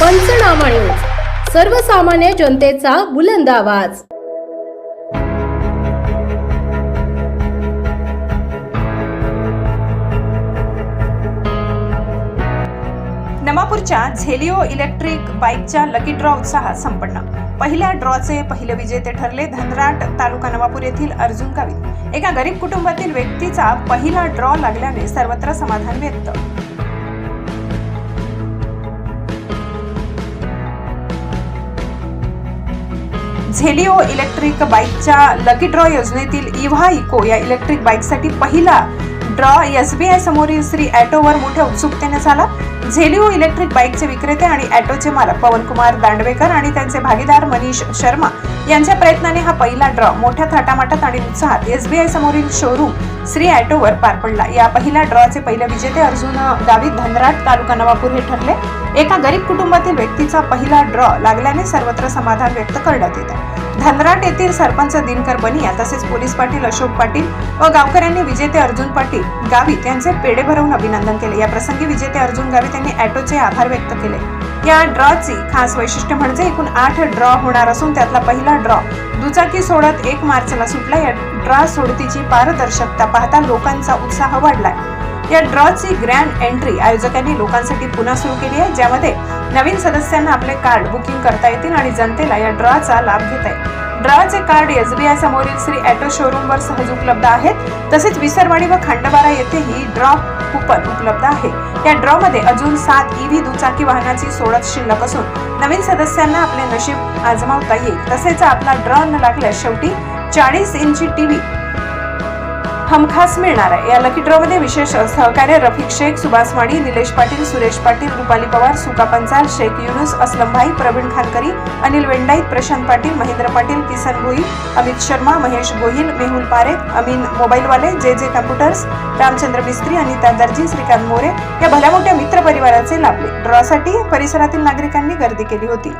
पंचनामा न्यूज. सर्वसामान्य जनतेचा बुलंद आवाज. नमापूरच्या झेलिओ इलेक्ट्रिक बाईकच्या लकी ड्रॉ उत्साहात संपन्न. पहिल्या ड्रॉचे पहिले विजेते ठरले धनराट तालुका नवापूर येथील अर्जुन गावित एका गरीब कुटुंबातील व्यक्तीचा पहिला ड्रॉ लागल्याने सर्वत्र समाधान व्यक्त. हेलिओ इलेक्ट्रिक बाईकच्या लकी ड्रॉ योजनेतील इव्हा इको या इलेक्ट्रिक बाईकसाठी पहिला ड्रॉ एस बी समोरील श्री ॲटोवर मोठ्या उत्सुकतेने झाला झेलिओ इलेक्ट्रिक बाईकचे विक्रेते आणि ॲटोचे मालक पवनकुमार दांडवेकर आणि त्यांचे भागीदार मनीष शर्मा यांच्या प्रयत्नाने हा पहिला ड्रॉ मोठ्या थाटामाटात आणि उत्साहात एस बी समोरील शोरूम श्री ॲटोवर पार पडला. या पहिल्या ड्रॉचे पहिले विजेते अर्जुन गावी धनराट तालुका नवापूर हे ठरले. एका गरीब कुटुंबातील व्यक्तीचा पहिला ड्रॉ लागल्याने सर्वत्र समाधान व्यक्त करण्यात येत. आहे धनराट येथील सरपंच दिनकर बनिया तसेच पोलीस पाटील अशोक पाटील व गावकऱ्यांनी विजेते अर्जुन पाटील गावित यांचे पेढे भरवून अभिनंदन केले. या प्रसंगी विजेते अर्जुन गावित यांनी ॲटोचे आभार व्यक्त केले. या ड्रॉची खास वैशिष्ट्य म्हणजे एकूण आठ ड्रॉ होणार असून त्यातला पहिला ड्रॉ दुचाकी सोडत एक मार्चला सुटला. या ड्रॉ सोडतीची पारदर्शकता पाहता लोकांचा उत्साह वाढलाय. या ड्रॉची ग्रँड एंट्री आयोजकांनी लोकांसाठी पुन्हा सुरू केली आहे ज्यामध्ये नवीन सदस्यांना आपले कार्ड बुकिंग करता येतील आणि जनतेला या ड्रॉचा लाभ घेता येईल. ड्रॉचे कार्ड एस बी आय समोरील श्री ॲटो शोरूमवर सहज उपलब्ध आहेत. तसेच विसरवाडी व खंडबारा येथेही ड्रॉ कुपन उपलब्ध आहे. या ड्रॉमध्ये अजून सात ईव्ही दुचाकी वाहनाची सोडत शिल्लक असून नवीन सदस्यांना आपले नशीब आजमावता येईल. तसेच आपला ड्रॉ न लागल्यास शेवटी चाळीस इंची टीव्ही हमखास मिळणार आहे. या लकी ड्रॉमध्ये विशेष सहकार्य रफिक शेख सुभाष माडी निलेश पाटील सुरेश पाटील रुपाली पवार सुका पंचाल शेख युनुस असलमभाई प्रवीण खानकरी अनिल वेंडाईत प्रशांत पाटील महेंद्र पाटील किसन भोई अमित शर्मा महेश गोहिल मेहुल पारेख अमीन मोबाईलवाले जे जे कम्प्युटर्स रामचंद्र मिस्त्री अनिता दर्जी श्रीकांत मोरे या भल्या मोठ्या मित्र परिवाराचे लाभले. ड्रॉसाठी परिसरातील नागरिकांनी गर्दी केली होती.